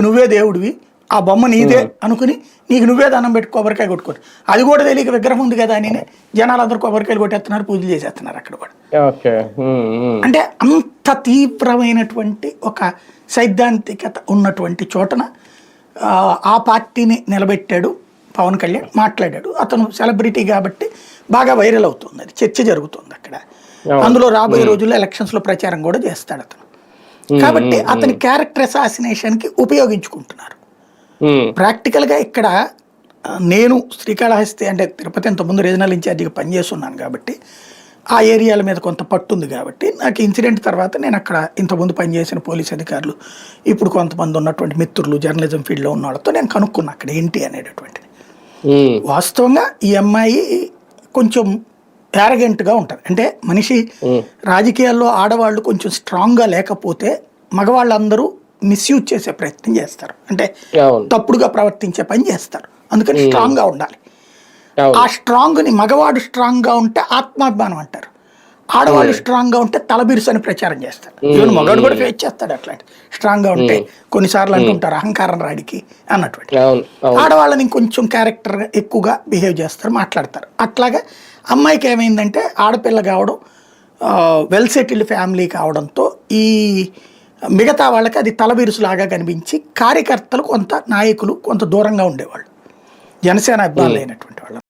నువ్వే దేవుడివి ఆ బొమ్మ నీదే అనుకుని నీకు నువ్వే దండం పెట్టి కొబ్బరికాయ కొట్టుకోరు. అది కూడా తెలియక విగ్రహం ఉంది కదా అని జనాలందరూ కొబ్బరికాయలు కొట్టేస్తున్నారు పూజలు చేసేస్తున్నారు అక్కడ కూడా. అంటే అంత తీవ్రమైనటువంటి ఒక సైద్ధాంతికత ఉన్నటువంటి చోటన ఆ, పార్టీని నిలబెట్టాడు పవన్ కళ్యాణ్ మాట్లాడాడు. అతను సెలబ్రిటీ కాబట్టి బాగా వైరల్ అవుతుంది. అది చర్చ జరుగుతుంది అక్కడ. అందులో రాబోయే రోజుల్లో ఎలక్షన్స్లో ప్రచారం కూడా చేస్తాడు అతను. కాబట్టి అతని క్యారెక్టర్ అసాసినేషన్కి ఉపయోగించుకుంటున్నారు. ప్రాక్టికల్గా ఇక్కడ నేను శ్రీకాళహస్తి అంటే తిరుపతి ఇంతకుముందు రీజనల్ ఇన్ఛార్జిగా పనిచేస్తున్నాను కాబట్టి ఆ ఏరియాల మీద కొంత పట్టుంది కాబట్టి నాకు ఇన్సిడెంట్ తర్వాత నేను అక్కడ ఇంతకుముందు పనిచేసిన పోలీస్ అధికారులు ఇప్పుడు కొంతమంది ఉన్నటువంటి మిత్రులు జర్నలిజం ఫీల్డ్లో ఉన్న వాళ్ళతో నేను కనుక్కున్నా అక్కడ ఏంటి అనేటటువంటిది. వాస్తవంగా ఈ అమ్మాయి కొంచెం యారగెంట్గా ఉంటుంది. అంటే మనిషి. రాజకీయాల్లో ఆడవాళ్ళు కొంచెం స్ట్రాంగ్గా లేకపోతే మగవాళ్ళందరూ మిస్యూజ్ చేసే ప్రయత్నం చేస్తారు. అంటే తప్పుడుగా ప్రవర్తించే పని చేస్తారు. అందుకని స్ట్రాంగ్గా ఉండాలి. అవును. ఆ స్ట్రాంగ్ని మగవాడు స్ట్రాంగ్గా ఉంటే ఆత్మాభిమానం అంటారు. ఆడవాళ్ళు స్ట్రాంగ్గా ఉంటే తలబిరుసు అని ప్రచారం చేస్తారు. ఈవెన్ మగాడు కూడా ఫేస్ చేస్తాడు అట్లాంటి. స్ట్రాంగ్గా ఉంటే కొన్నిసార్లు అంటుంటారు అహంకారం రాడికి అన్నటువంటి. ఆడవాళ్ళని కొంచెం క్యారెక్టర్ ఎక్కువగా బిహేవ్ చేస్తారు మాట్లాడతారు. అట్లాగా అమ్మాయికి ఏమైందంటే ఆడపిల్ల కావడం వెల్ సెటిల్డ్ ఫ్యామిలీ కావడంతో ఈ మిగతా వాళ్ళకి అది తలబిరుసులాగా కనిపించి కార్యకర్తలు కొంత నాయకులు కొంత దూరంగా ఉండేవాళ్ళు. జనసేన అభిమానులు అయినటువంటి వాళ్ళు.